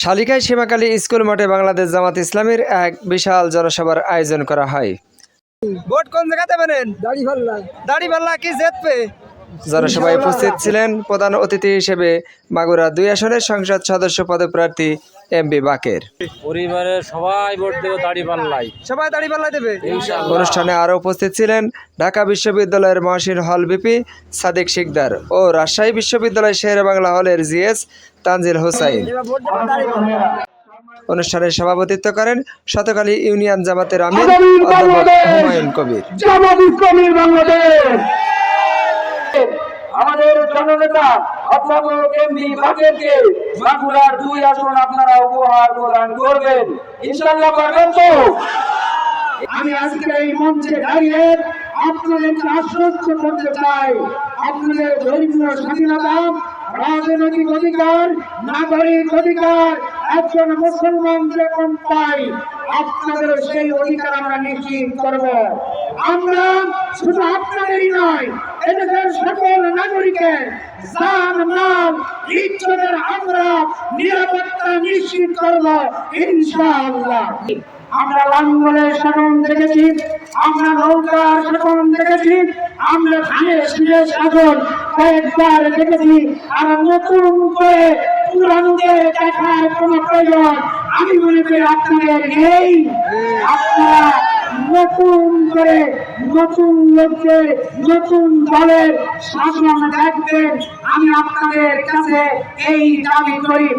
শালিকায় সীমাকালী school মাঠে বাংলাদেশ জামাত ইসলামের এক বিশাল জনসভার আয়োজন করা হয়। ভোট কোন জায়গাতে পারেন দাড়ি পাল্লা দাড়ি পাল্লা কি জেতবে জনসভায় উপস্থিত ছিলেন প্রধান অতিথি হিসেবে মাগুরা দুই আসনের সংসদ সদস্য পদপ্রার্থী এম বি বাকের। পরিবারের সবাই ভোট দেবে দাড়ি পাল্লাই সবাই দাড়ি পাল্লা দেবে? অনুষ্ঠানে আরও উপস্থিত ছিলেন ঢাকা বিশ্ববিদ্যালয়ের মহাসিন হল বিপি সাদিক শিকদার ও রাজশাহী বিশ্ববিদ্যালয় শের বাংলা হলের জিএস তানজিল হোসাইন। অনুষ্ঠানে সভাপতিত্ব করেন শতকালী ইউনিয়ন জামাতের আমির অধ্যাপক হুমায়ুন কবির। বাংলাদেশ। আমাদের জননেতা, অধ্যাপক এমবি বাকেরকে বাঁকুড়ার দুই আসন আপনারা উপহার প্রদান করবেন। ইনশাল্লাহ পারবেন তো? আমি আজকে এই মঞ্চে দাঁড়িয়ে আপনাদেরকে আশ্বস্ত করতে চাই। আপনাদের ধর্মীয় স্বাধীনতা, রাজনৈতিক অধিকার, নাগরিক অধিকার, একজন মুসলমান যেরকম পাই, আপনাদের সেই অধিকার আমরা নিশ্চিত করব। আমরা শুধু আপনাদেরই নয়, এদেশের সকল নাগরিকের জান মাল ইজ্জতের আমরা নিরাপত্তা নিশ্চিত করব ইনশাআল্লাহ। আমরা লাঙ্গলের শাসন দেখেছি, আমরা নৌকার শাসন দেখেছি, আমরা ধানের শীষের শাসন কয়েকবার দেখেছি, আর নতুন করে পুরানোকে দেখার কোনো প্রয়োজন আমি মনে করি আপনাদের নেই। আপনারা নতুন লোককে নতুন দলের শাসন দেখবেন। আমি আপনাদের কাছে এই দাবি করি।